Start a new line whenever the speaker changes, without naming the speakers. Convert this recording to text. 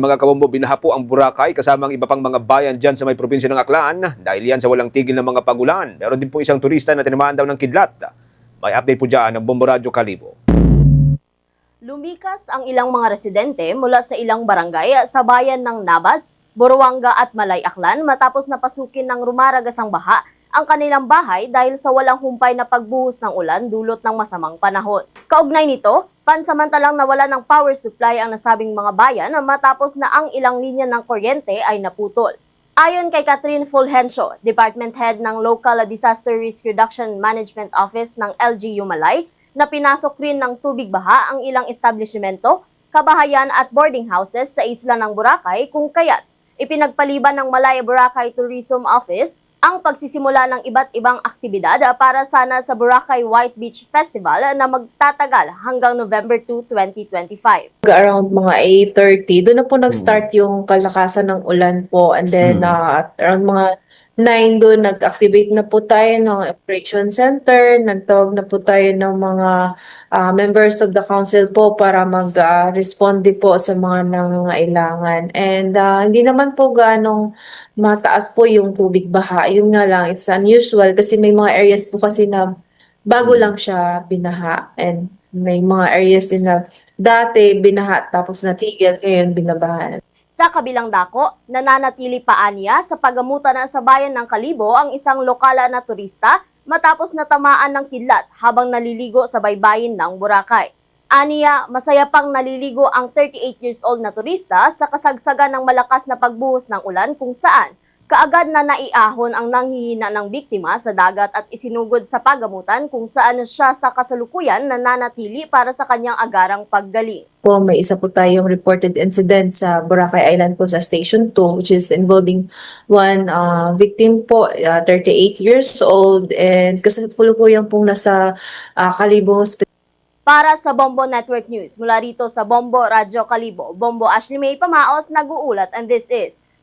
Mga kabombo, binaha po ang Boracay kasama ang iba pang mga bayan dyan sa may probinsya ng Aklan dahil yan sa walang tigil ng mga pagulan. Meron din po isang turista na tinamaan daw ng kidlat. May update po dyan ng Bombo Radyo Kalibo.
Lumikas ang ilang mga residente mula sa ilang barangay sa bayan ng Nabas, Boruanga at Malay Aklan matapos napasukin ng rumaragasang baha ang kanilang bahay dahil sa walang humpay na pagbuhos ng ulan dulot ng masamang panahon. Kaugnay nito, pansamantalang nawala ng power supply ang nasabing mga bayan matapos na ang ilang linya ng kuryente ay naputol. Ayon kay Catherine Fulgencio, Department Head ng Local Disaster Risk Reduction Management Office ng LGU Malay, na pinasok rin ng tubig baha ang ilang establishmento, kabahayan at boarding houses sa isla ng Boracay kung kaya't ipinagpaliban ng Malaya Boracay Tourism Office ang pagsisimula ng iba't ibang aktibidad para sana sa Boracay White Beach Festival na magtatagal hanggang November 2, 2025.
around mga 8.30, doon na po nag-start yung kalakasan ng ulan po. And then, uh, around mga 9 doon, nag-activate na po tayo ng operation center. Nagtawag na po tayo ng mga uh, members of the council po para mag-respond po sa mga nangangailangan. And uh, hindi naman po ganong mataas po yung tubig baha. Yun nga lang, it's unusual kasi may mga areas po kasi na bago lang siya binaha. And may mga areas din na dati binaha tapos natigil, ngayon binabahan.
Sa kabilang dako, nananatili pa aniya sa pagamutan na sa bayan ng Kalibo ang isang lokala na turista matapos natamaan ng kidlat habang naliligo sa baybayin ng Boracay. Aniya, masaya pang naliligo ang 38 years old na turista sa kasagsagan ng malakas na pagbuhos ng ulan kung saan kaagad na naiahon ang nanghihina ng biktima sa dagat at isinugod sa pagamutan kung saan siya sa kasalukuyan nananatili para sa kanyang agarang paggaling.
Po, may isa po tayong reported incident sa Boracay Island po sa Station 2 which is involving one uh, victim po, uh, 38 years old and kasalukuyan pong nasa uh, Kalibo Hospital.
Para sa Bombo Network News, mula rito sa Bombo Radyo Kalibo, Bombo Ashley May Pamaos nag-uulat and this is